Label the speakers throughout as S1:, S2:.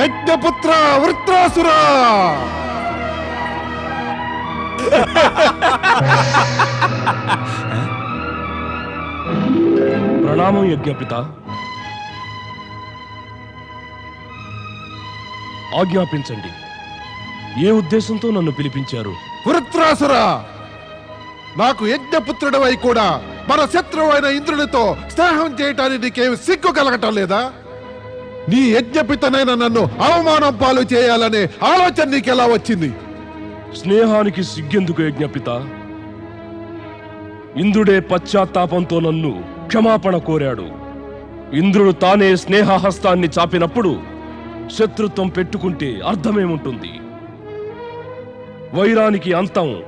S1: యజ్ఞపుత్ర వృత్రాసురా.
S2: ప్రణామం యజ్ఞపిత. ఆజ్ఞాపించండి. ఏ ఉద్దేశంతో నన్ను పిలిపించారు?
S1: వృత్రాసురా. నాకు యజ్ఞపుత్రుడవై కూడా మన శత్రువైన ఇంద్రునితో స్నేహం చేయటానికి నీకేమి సిగ్గు కలగటం లేదా? నీ యజ్ఞపితనైన నన్ను అవమానం పాలు చేయాలనే ఆలోచన నీకెలా వచ్చింది?
S2: స్నేహానికి సిగ్గెందుకు యజ్ఞపిత? ఇంద్రుడే పశ్చాత్తాపంతో నన్ను క్షమాపణ కోరాడు. ఇంద్రుడు తానే స్నేహహస్తాన్ని చాపినప్పుడు శత్రుత్వం పెట్టుకుంటే అర్థమేముంటుంది? వైరానికి అంతం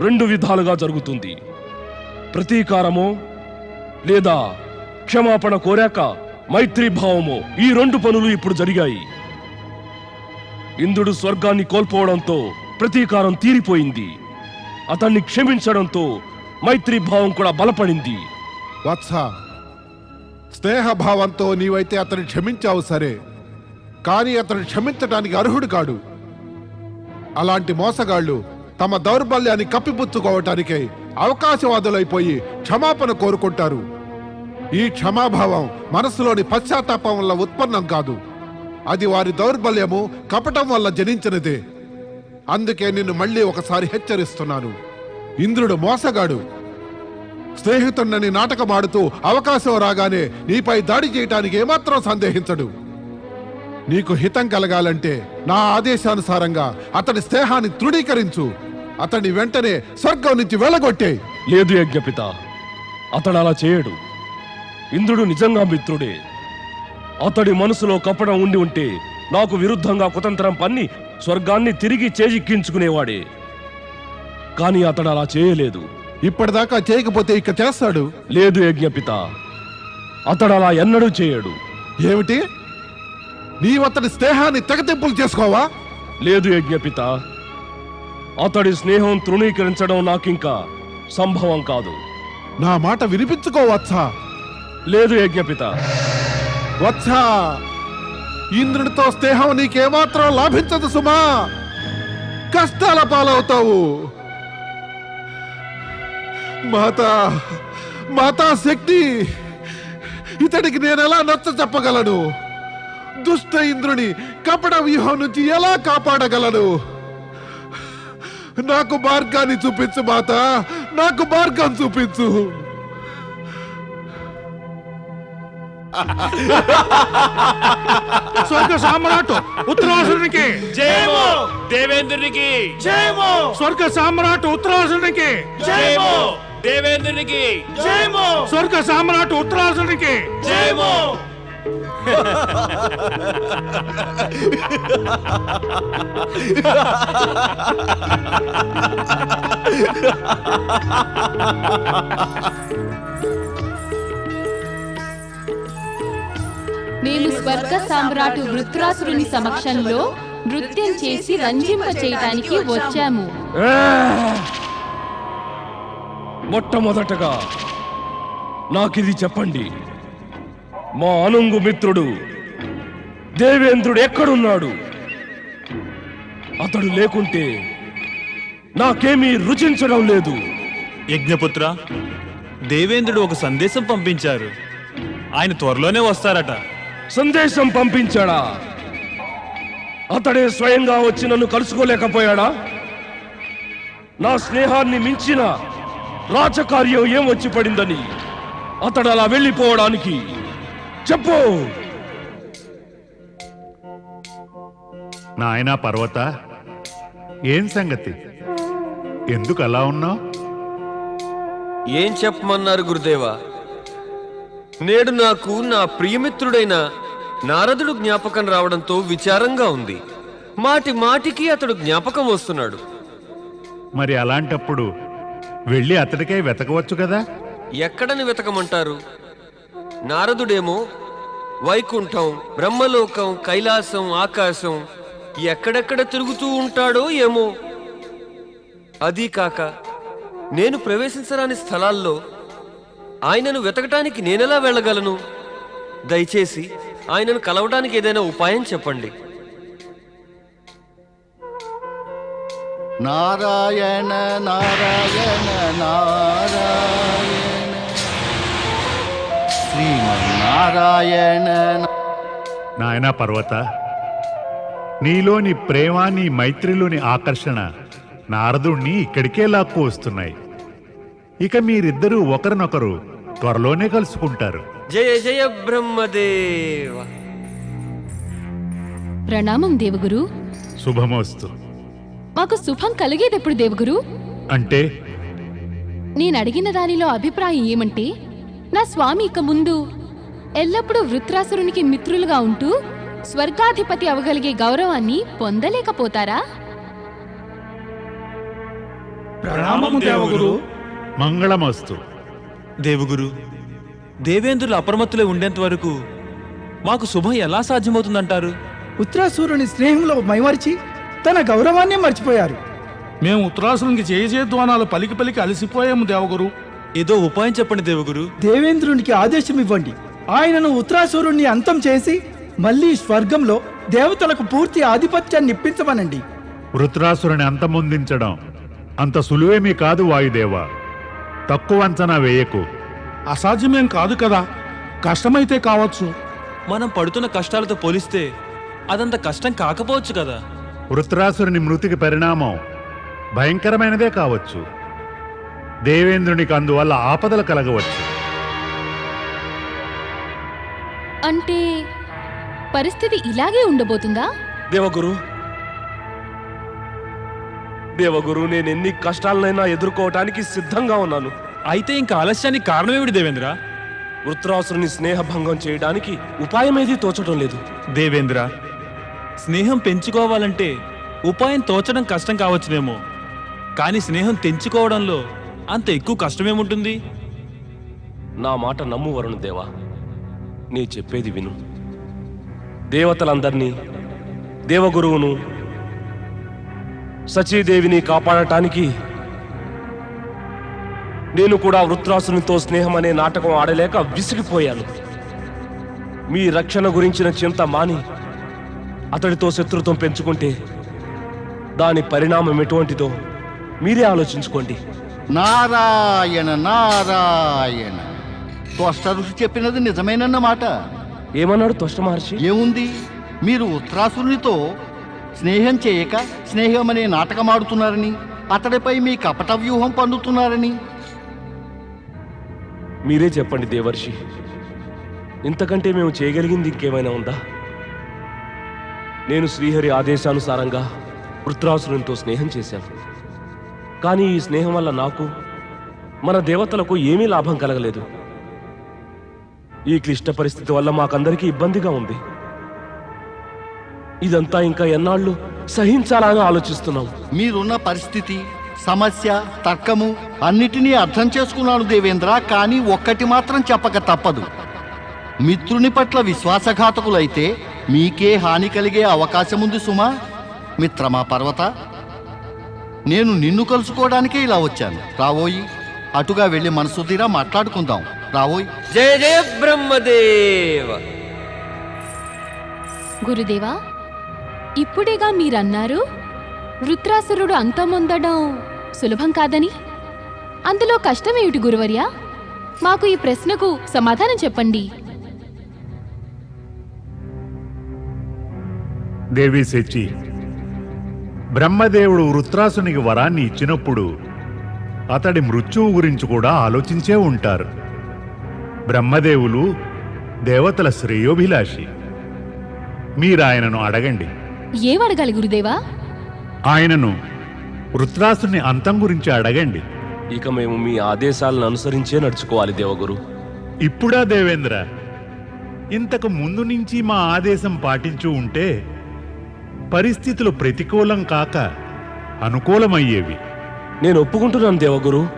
S2: రెండు విధాలుగా జరుగుతుంది. ప్రతీకారమో లేదా క్షమాపణ కోరాక మైత్రీభావము. ఈ రెండు పనులు ఇప్పుడు జరిగాయి. ఇంద్రుడు స్వర్గాన్ని కోల్పోవడంతో ప్రతీకారం తీరిపోయింది. అతన్ని క్షమించడంతో మైత్రీభావం కూడా బలపడింది.
S1: వత్స స్నేహభావంతో నీవైతే అతన్ని క్షమించావు సరే. కానీ అతను క్షమించడానికి అర్హుడు కాడు. అలాంటి మోసగాళ్ళు తమ దౌర్బల్యాన్ని కప్పిపుచ్చుకోవటానికే అవకాశవాదులైపోయి క్షమాపణ కోరుకుంటారు. ఈ క్షమాభావం మనసులోని పశ్చాత్తాపం వల్ల ఉత్పన్నం కాదు. అది వారి దౌర్బల్యము కపటం వల్ల జనించినదే. అందుకే నిన్ను మళ్ళీ ఒకసారి హెచ్చరిస్తున్నాను. ఇంద్రుడు మోసగాడు. స్నేహితుడిని నాటకమాడుతూ అవకాశం రాగానే నీపై దాడి చేయటానికి ఏమాత్రం సందేహించడు. నీకు హితం కలగాలంటే నా ఆదేశానుసారంగా అతడి స్నేహాన్ని తృణీకరించు. అతడి వెంటనే స్వర్గం నుంచి వెళ్ళగొట్టే.
S2: లేదు యజ్ఞపిత. అతడు అలా చేయడు. ఇంద్రుడు నిజంగా మిత్రుడే. అతడి మనసులో కపడం ఉండి ఉంటే నాకు విరుద్ధంగా కుతంత్రం పన్ని స్వర్గాన్ని తిరిగి చేజిక్కించుకునేవాడే. కానీ అతడు అలా చేయలేదు.
S1: ఇప్పటిదాకా చేయకపోతే ఇక చేస్తాడు?
S2: లేదు యజ్ఞపిత. అతడు అలా ఎన్నడూ చేయడు.
S1: ఏమిటి? నీవతడి స్నేహాన్ని తెగతింపులు చేసుకోవా?
S2: లేదు యజ్ఞపిత. అతడి స్నేహం తృణీకరించడం నాకింకా సంభవం కాదు.
S1: నా మాట వినిపించుకోవచ్చా?
S2: లేదు యజ్ఞపిత.
S1: వచ్చా ఇంద్రుడితో స్నేహం నీకేమాత్రం లాభించదు సుమా! కష్టాల పాలవుతావు. మాతా మాతా శక్తి! ఇతడికి నేను ఎలా నచ్చ చెప్పగలను? దుష్ట ఇంద్రుని కపట వ్యూహం నుంచి ఎలా కాపాడగలను? నాకు మార్గాన్ని చూపించు మాత! నాకు మార్గం చూపించు!
S3: స్వర్గ సామ్రాట్ ఉత్తరాసురునికి.
S4: జయము. దేవేంద్రునికి.
S3: జయము. స్వర్గ సామ్రాట్ ఉత్తరాసురునికి.
S4: జయము. దేవేంద్రునికి. జయము.
S3: స్వర్గ సామ్రాట్ ఉత్తరాసురునికి.
S4: జయము.
S5: మేము స్వర్గ సామ్రాటు వృత్రాసురుని సమక్షంలో నృత్యం చేసి రంజింప చేయటానికి వచ్చాము!
S2: మొట్టమొదటగా నాకిది చెప్పండి. మా అనుంగు మిత్రుడు దేవేంద్రుడు ఎక్కడున్నాడు? అతడు లేకుంటే నాకేమీ రుచించడం లేదు.
S6: యజ్ఞపుత్ర దేవేంద్రుడు ఒక సందేశం పంపించారు. ఆయన త్వరలోనే వస్తారట.
S2: సందేశం పంపించాడా? అతడే స్వయంగా వచ్చి నన్ను కలుసుకోలేకపోయాడా? నా స్నేహాన్ని మించిన రాజకార్యం ఏం వచ్చి పడిందని అతడు అలా వెళ్ళిపోవడానికి చెప్పు.
S7: నాయనా పర్వత ఏం సంగతి? ఎందుకు అలా ఉన్నావు?
S8: ఏం చెప్పమన్నారు గురుదేవా? నేడు నాకు నా ప్రియమిత్రుడైన నారదుడు జ్ఞాపకం రావడంతో విచారంగా ఉంది. మాటి మాటికి అతడు జ్ఞాపకం వస్తున్నాడు.
S7: మరి అలాంటప్పుడు వెళ్ళి అతడికై వెతకవచ్చు కదా?
S8: ఎక్కడని వెతకమంటారు? నారదుడేమో వైకుంఠం బ్రహ్మలోకం కైలాసం ఆకాశం ఎక్కడెక్కడ తిరుగుతూ ఉంటాడో ఏమో. అదీ కాక నేను ప్రవేశించరాని స్థలాల్లో ఆయనను వెతకటానికి నేనెలా వెళ్ళగలను? దయచేసి ఆయనను కలవడానికి ఏదైనా ఉపాయం చెప్పండి.
S9: నారాయణ నారాయణ నారాయణ. శ్రీమన్నారాయణ
S7: నాయనా పర్వత నీలోని ప్రేమ నీ మైత్రిలోని ఆకర్షణ నారదుణ్ణి ఇక్కడికే లాక్కు వస్తున్నాయి. ఇక మీరిద్దరూ ఒకరినొకరు త్వరలోనే కలుసుకుంటారు.
S8: జయ జయ బ్రహ్మదేవ.
S5: ప్రణామం దేవగురు.
S7: శుభమోస్తు.
S5: మాకు శుభం కలిగేదెప్పుడు దేవగురు?
S7: అంటే?
S5: నేను అడిగిన దానిలో అభిప్రాయం ఏమంటే నా స్వామి ఇక ముందు ఎల్లప్పుడూ వృత్రాసురునికి మిత్రులుగా ఉంటూ స్వర్గాధిపతి అవగలిగే గౌరవాన్ని పొందలేకపోతారా?
S10: ప్రణామం దేవగురు.
S7: మంగళమస్తు.
S6: దేవుగురు దేవేంద్రులు అప్రమత్తులై ఉండేంత వరకు మాకు శుభం ఎలా సాధ్యమవుతుందంటారు?
S11: ఉత్తరాసూరుని స్నేహంలో మైమరిచి తన గౌరవాన్నే మర్చిపోయారు.
S10: మేము ఉత్తరాసురునికి చేయ చేద్వానాలు పలికి పలికి అలసిపోయాము దేవగురు.
S6: ఏదో ఉపాయం చెప్పండి దేవుగురు.
S11: దేవేంద్రునికి ఆదేశం ఇవ్వండి. ఆయనను ఉత్తరాసూరుణ్ణి అంతం చేసి మళ్ళీ స్వర్గంలో దేవతలకు పూర్తి ఆధిపత్యాన్ని ఇప్పించమనండి
S7: వృత్రాసురుని అంతమొందించడం అంత సులువేమీ కాదు వాయుదేవ. తక్కువ అంచనా వేయకు.
S10: అసాధ్యమేం కాదు కదా. కష్టమైతే కావచ్చు.
S6: మనం పడుతున్న కష్టాలతో పోలిస్తే అదంత కష్టం కాకపోవచ్చు కదా.
S7: వృత్రాసురుని మృతికి పరిణామం భయంకరమైనదే కావచ్చు. దేవేంద్రునికి అందువల్ల ఆపదలు కలగవచ్చు.
S5: అంటే పరిస్థితి ఇలాగే ఉండబోతుందా?
S2: దేవగురు దేవగురు నేను ఎన్ని కష్టాలనైనా ఎదుర్కోవటానికి సిద్ధంగా ఉన్నాను.
S6: అయితే ఇంకా ఆలస్యానికి కారణమేమిటి దేవేంద్ర?
S2: వృత్రాసురుని స్నేహభంగం చేయడానికి ఉపాయం ఏదీ తోచడం లేదు.
S6: దేవేంద్ర స్నేహం పెంచుకోవాలంటే ఉపాయం తోచడం కష్టం కావచ్చునేమో. కానీ స్నేహం తెంచుకోవడంలో అంత ఎక్కువ కష్టమేముంటుంది?
S2: నా మాట నమ్ము వరుణ దేవా. నీ చెప్పేది విను. దేవతలందరినీ దేవగురువును సచీదేవిని కాపాడటానికి నేను కూడా వృత్రాసునితో స్నేహం అనే నాటకం ఆడలేక విసిగిపోయాను. మీ రక్షణ గురించిన చింత మాని అతడితో శత్రుత్వం పెంచుకుంటే దాని పరిణామం ఎటువంటిదో మీరే ఆలోచించుకోండి.
S9: నారాయణ నారాయణ. త్వష్ట ఋషి చెప్పినది నిజమేనన్నమాట.
S2: ఏమన్నాడు త్వష్ట మహర్షి?
S9: ఏముంది? మీరు ఉత్తరాసురునితో స్నేహం చేయక స్నేహం అనే నాటకం ఆడుతున్నారని అతడిపై మీ కపట వ్యూహం పన్నుతున్నారని
S2: మీరే చెప్పండి దేవర్షి ఇంతకంటే మేము చేయగలిగింది ఇంకేమైనా ఉందా? నేను శ్రీహరి ఆదేశానుసారంగా వృత్రాసురునితో స్నేహం చేశాను. కానీ ఈ స్నేహం వల్ల నాకు మన దేవతలకు ఏమీ లాభం కలగలేదు. ఈ క్లిష్ట పరిస్థితి వల్ల మాకందరికీ ఇబ్బందిగా ఉంది. ఇదంతా ఇంకా ఎన్నాళ్ళు సహించాలని ఆలోచిస్తున్నాం
S9: మీరున్న పరిస్థితి సమస్య తర్కము అన్నిటినీ అర్థం చేసుకున్నాను దేవేంద్ర కానీ ఒక్కటి మాత్రం చెప్పక తప్పదు. మిత్రుని పట్ల విశ్వాసఘాతకులైతే మీకే హాని కలిగే అవకాశం ఉంది సుమా. మిత్రమా పర్వత? నేను నిన్ను కలుసుకోవడానికే ఇలా వచ్చాను. రావోయి అటుగా వెళ్ళి మనసు తీరా మాట్లాడుకుందాం. రావోయ్.
S8: జయ జయ బ్రహ్మదేవ.
S5: గురుదేవా ఇప్పుడేగా మీరన్నారు? వృత్రాసురుడు అంతమొందడం సులభం కాదని? అందులో కష్టమేమిటి గురువర్యా? మాకు ఈ ప్రశ్నకు సమాధానం చెప్పండి.
S7: దేవి శచి బ్రహ్మదేవుడు వృత్రాసునికి వరాన్ని ఇచ్చినప్పుడు అతడి మృత్యువు గురించి కూడా ఆలోచించే ఉంటారు. బ్రహ్మదేవులు దేవతల శ్రేయోభిలాషి. మీరాయనను అడగండి.
S5: ఏమడగాలి గురుదేవా?
S7: ఆయనను వృత్రాసుని అంతం గురించి అడగండి.
S2: ఇక మేము మీ ఆదేశాలను అనుసరించే నడుచుకోవాలి దేవగురు.
S7: ఇప్పుడా దేవేంద్ర? ఇంతకు ముందు నుంచి మా ఆదేశం పాటించు ఉంటే పరిస్థితులు ప్రతికూలం కాక అనుకూలమయ్యేవి.
S2: నేను ఒప్పుకుంటున్నాను దేవగురు.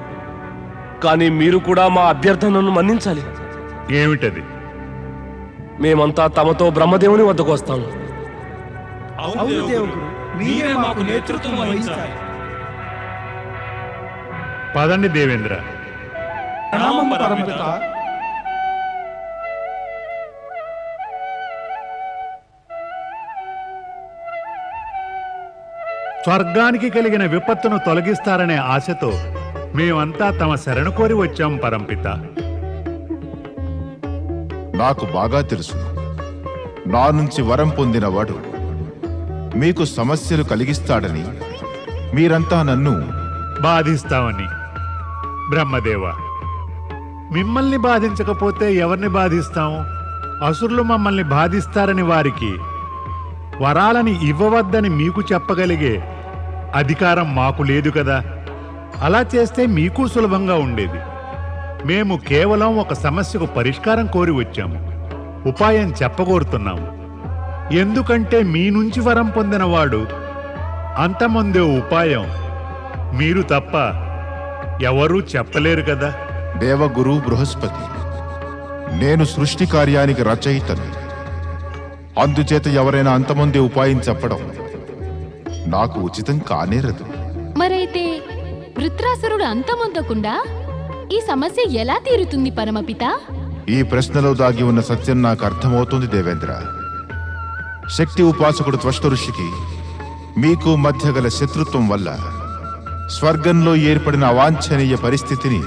S2: కానీ మీరు కూడా మా అభ్యర్థనను మన్నించాలి.
S7: ఏమిటది?
S2: మేమంతా తమతో బ్రహ్మదేవుని వద్దకు వస్తాము.
S11: అవును దేవుడు. మీరే మాకు నేతృత్వం వహించాలి.
S7: పదండి దేవేంద్ర.
S10: ప్రణామం పరమపిత.
S7: స్వర్గానికి కలిగిన విపత్తును తొలగిస్తారనే ఆశతో మేమంతా తమ శరణు కోరి వచ్చాం పరంపిత
S12: నాకు బాగా తెలుసు. నా నుంచి వరం పొందినవాడు మీకు సమస్యలు కలిగిస్తాడని మీరంతా నన్ను
S7: బాధిస్తామని బ్రహ్మదేవ మిమ్మల్ని బాధించకపోతే ఎవరిని బాధిస్తాం? అసురులు మమ్మల్ని బాధిస్తారని వారికి వరాలని ఇవ్వవద్దని మీకు చెప్పగలిగే అధికారం మాకు లేదు కదా. అలా చేస్తే మీకు సులభంగా ఉండేది. మేము కేవలం ఒక సమస్యకు పరిష్కారం కోరి వచ్చాము. ఉపాయం చెప్పగోరుతున్నాము. ఎందుకంటే మీ నుంచి వరం పొందినవాడు అంతమందే ఉపాయం. మీరు తప్ప ఎవరూ చెప్పలేరు కదా.
S12: దేవగురు బృహస్పతి నేను సృష్టి కార్యానికి రచయితను. అందుచేత ఎవరైనా అంతమంది ఉపాయం చెప్పడం నాకు ఉచితం కానేరదు
S5: మరైతే వృత్రాసురుడు అంతమొందకుండా ఈ సమస్య ఎలా తీరుతుంది పరమపిత?
S12: ఈ ప్రశ్నలో దాగి ఉన్న సత్యం నాకు అర్థమవుతుంది దేవేంద్ర. శక్తి ఉపాసకుడు త్వష్ట ఋషికి మీకు మధ్య గల శత్రుత్వం వల్ల స్వర్గంలో ఏర్పడిన అవాంఛనీయ పరిస్థితిని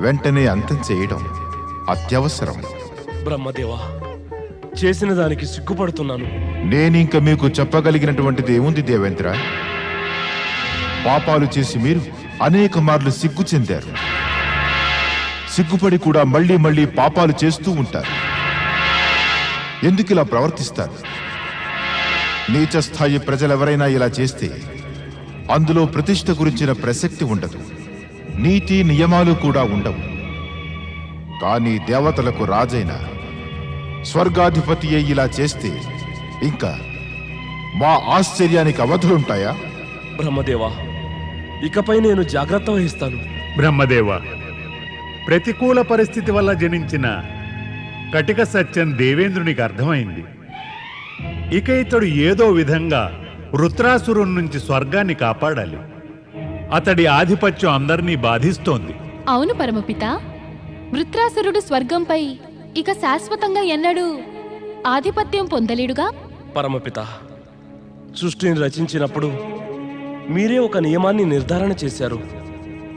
S12: వెంటనే అంతం చేయడం అత్యవసరం.
S2: బ్రహ్మదేవా చేసిన దానికి సిగ్గుపడుతున్నాను.
S12: నేనింక మీకు చెప్పగలిగినటువంటిది ఏముంది దేవేంద్ర? పాపాలు చేసి మీరు అనేక మార్లు సిగ్గు చెందారు. సిగ్గుపడి కూడా మళ్ళీ మళ్ళీ పాపాలు చేస్తూ ఉంటారు. ఎందుకు ఇలా ప్రవర్తిస్తారు? నీచ స్థాయి ప్రజలెవరైనా ఇలా చేస్తే అందులో ప్రతిష్ట గురించిన ప్రసక్తి ఉండదు. నీతి నియమాలు కూడా ఉండవు. కానీ దేవతలకు రాజైన స్వర్గాధిపతి అయి ఇలా చేస్తే ఇంకా మా ఆశ్చర్యానికి అవధులుంటాయా?
S2: బ్రహ్మదేవా ఇకపై నేను జాగ్రత్త వహిస్తాను.
S7: బ్రహ్మదేవ ప్రతికూల పరిస్థితి వల్ల జనించిన కటిక సత్యం దేవేంద్రునికి అర్థమైంది. ఇక ఇతడు ఏదో విధంగా వృత్రాసురుడి నుంచి స్వర్గాన్ని కాపాడాలి. అతడి ఆధిపత్యం అందరినీ బాధిస్తోంది.
S5: అవును పరమపిత. వృత్రాసురుడు స్వర్గంపై ఇక శాశ్వతంగా ఎన్నడూ ఆధిపత్యం పొందలేడుగా?
S2: పరమపిత సృష్టిని రచించినప్పుడు మీరే ఒక నియమాన్ని నిర్ధారణ చేశారు.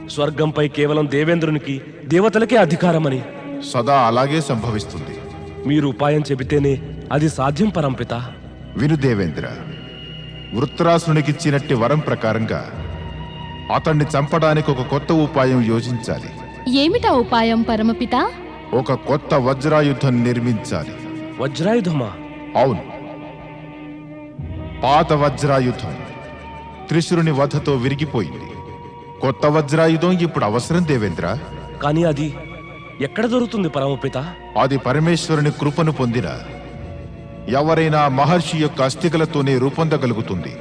S2: స్వర్గంపై కేవలం దేవేంద్రునికి దేవతలకే అధికారమని.
S12: సదా అలాగే సంభవిస్తుంది.
S2: మీరు ఉపాయం చెబితేనే అది సాధ్యం పరంపిత.
S12: విను దేవేంద్ర వృత్రాసునికిచ్చినట్టి వరం ప్రకారంగా అతన్ని చంపడానికి ఒక కొత్త ఉపాయం యోచించాలి
S5: ఏమిటా ఉపాయం పరమపిత?
S12: ఒక కొత్త వజ్రాయుధం నిర్మించాలి.
S2: వజ్రాయుధమా?
S12: అవును. పాత వజ్రాయుధం త్రిశురుని వధతో విరిగిపోయింది. కొత్త వజ్రాయుధం ఇప్పుడు అవసరం దేవేంద్ర?
S2: కానీ అది ఎక్కడ దొరుకుతుంది పరమపిత?
S12: అది పరమేశ్వరుని కృపను పొందిన ఎవరైనా మహర్షి యొక్క అస్థికలతోనే రూపొందగలుగుతుంది.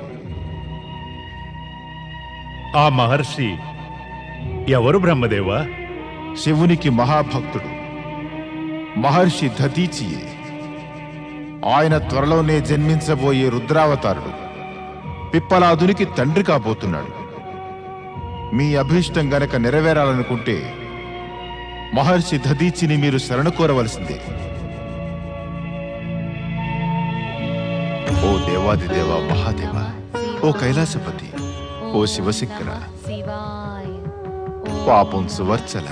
S7: ఆ మహర్షి ఎవరు బ్రహ్మదేవా?
S12: శివునికి మహాభక్తుడు మహర్షి దధీచియే ఆయన త్వరలోనే జన్మించబోయే రుద్రావతారుడు పిప్పలాదునికి తండ్రి కాబోతున్నాడు. మీ అభీష్టం గనక నెరవేరాలనుకుంటే మహర్షి దధీచిని మీరు శరణు కోరవలసిందే. ఓ దేవాది దేవ మహాదేవ ఓ కైలాసపతి ఓ శివశంకర పాపం సువర్చల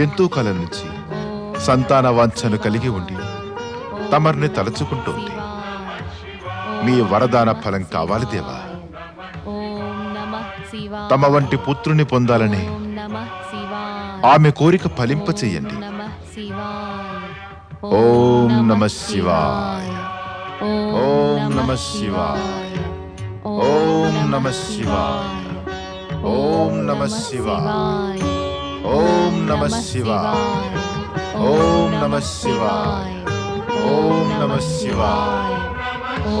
S12: ఎంతో కాలం నుంచి సంతాన వాంఛను కలిగి ఉండి తమర్ని తలచుకుంటోంది. మీ వరదాన ఫలం కావాలి దేవా. తమ వంటి పుత్రుని పొందాలని ఆమె కోరిక ఫలింప చెయ్యండి ఓం నమ శివాయ ఓం నమ శివాయ ఓం నమ శివాయ ఓం నమ శివాయ ఓం నమ శివాయ ఓం నమ శివాయ ఓం నమ శివాయ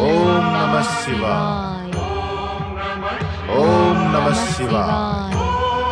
S12: ఓం నమ శివాయ ఓం నమ శివాయ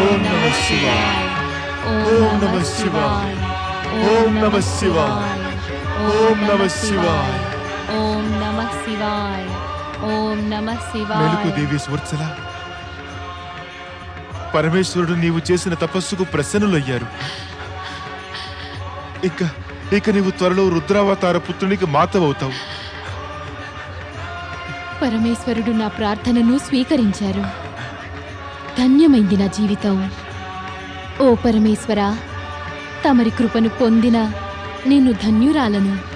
S5: ఓం నమ శివాయ. ఓం నమ శివాయ. ఓం నమ శివాయ. ఓం నమ శివాయ. ఓం నమ శివాయ.
S12: మెలుకు దేవి స్వర్చల పరమేశ్వరుడు నీవు చేసిన తపస్సుకు ప్రసన్నులయ్యారు. ఇక ఇక నీవు త్వరలో రుద్రావతార పుత్రునికి మాతవవుతావు.
S5: పరమేశ్వరుడు నా ప్రార్థనను స్వీకరించారు. ధన్యమైంది నా జీవితం. ఓ పరమేశ్వర తమరి కృపను పొందిన నేను ధన్యురాలను.